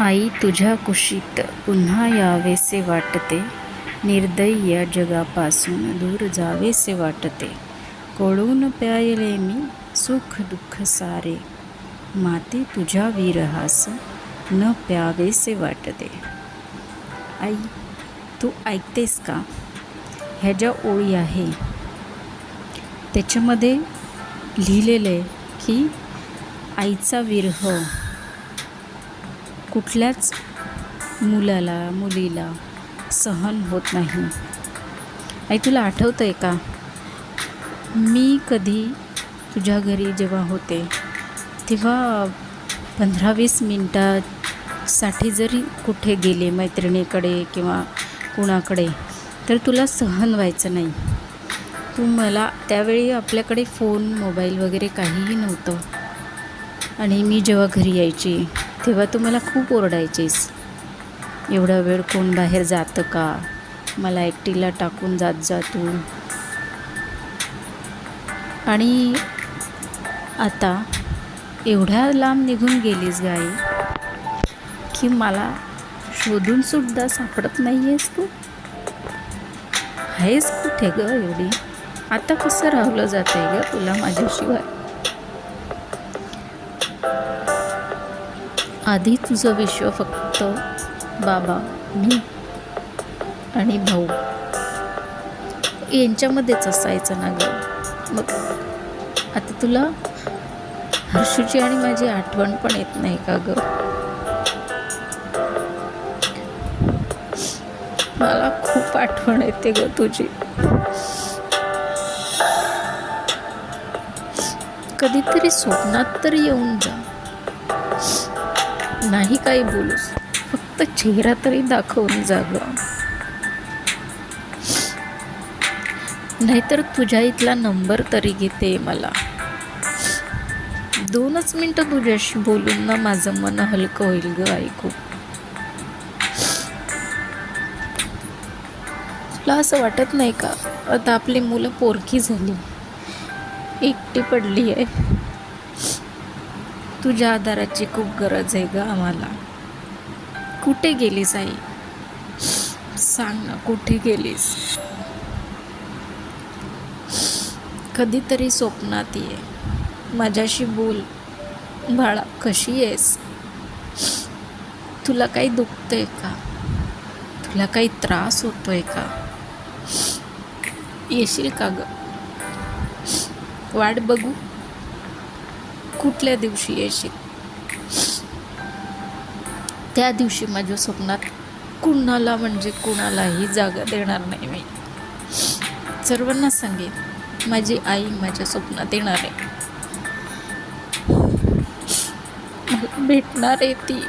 आई तुझ्या कुशीत पुन्हा यावेसे वाटते. निर्दय्य जगापासून दूर जावेसे वाटते. कोळून प्यायले मी सुख दुःख सारे. माती तुझ्या विरहास न प्यावेसे वाटते. आई तू ऐकतेस का? ह्या ज्या ओळी आहे त्याच्यामध्ये लिहिलेलं आहे की आईचा विरह कुठल्याच मुलाला मुलीला सहन होत नाही. आई तुला आठवतं आहे का? मी कधी तुझ्या घरी जेव्हा होते तेव्हा पंधरा वीस मिनटासाठी जरी कुठे गेले मैत्रिणीकडे किंवा कुणाकडे तर तुला सहन व्हायचं नाही. तू मला त्यावेळी आपल्याकडे फोन मोबाईल वगैरे काहीही नव्हतं. आणि मी जेव्हा घरी यायची तेव्हा तू मला खूप ओरडायचीस. एवढा वेळ कोण बाहेर जातं का? मला एकटीला टाकून जात जा तू. आणि आता एवढ्या लांब निघून गेलीस गाई की मला शोधून सुद्धा सापडत नाही आहेस तू. आहेस कुठे ग एवढी? आता कसं राहलं जात आहे ग तुला माझ्याशिवाय? आधी तुझं विश्व फक्त बाबा मी आणि भाऊ. यांच्यामध्येच असायचं ना गं. मग आता तुला हर्षूची आणि माझी आठवण पण येत नाही का ग? मला खूप आठवण येते ग तुझी. कधीतरी स्वप्नात तरी येऊन जा. नाही काही बोलूस फक्त चेहरा तरी दाखवून जाग नाहीतर तुझ्या इथला नंबर तरी घेते मला. दोनच मिनटं तुझ्याशी बोलून ना माझं मन हलकं होईल ग ऐकू. तुला असं वाटत नाही का? आता आपली मुलं पोरकी झाली. एकटी पडली आहे. तुझ्या आधाराची खूप गरज आहे ग आम्हाला. कुठे गेलीस आई? सांग ना कुठे गेलीस? कधीतरी स्वप्नात ये. माझ्याशी बोल. बाळा कशी आहेस तुला काही दुखतंय का? तुला काही त्रास होतोय का? येशील का ग? वाट बघू. कुठल्या दिवशी येशील? त्या दिवशी माझ्या स्वप्नात कुणाला म्हणजे कुणालाही जागा देणार नाही मी. सर्वांना सांगेन माझी आई माझ्या स्वप्नात येणार आहे. मला भेटणार आहे ती.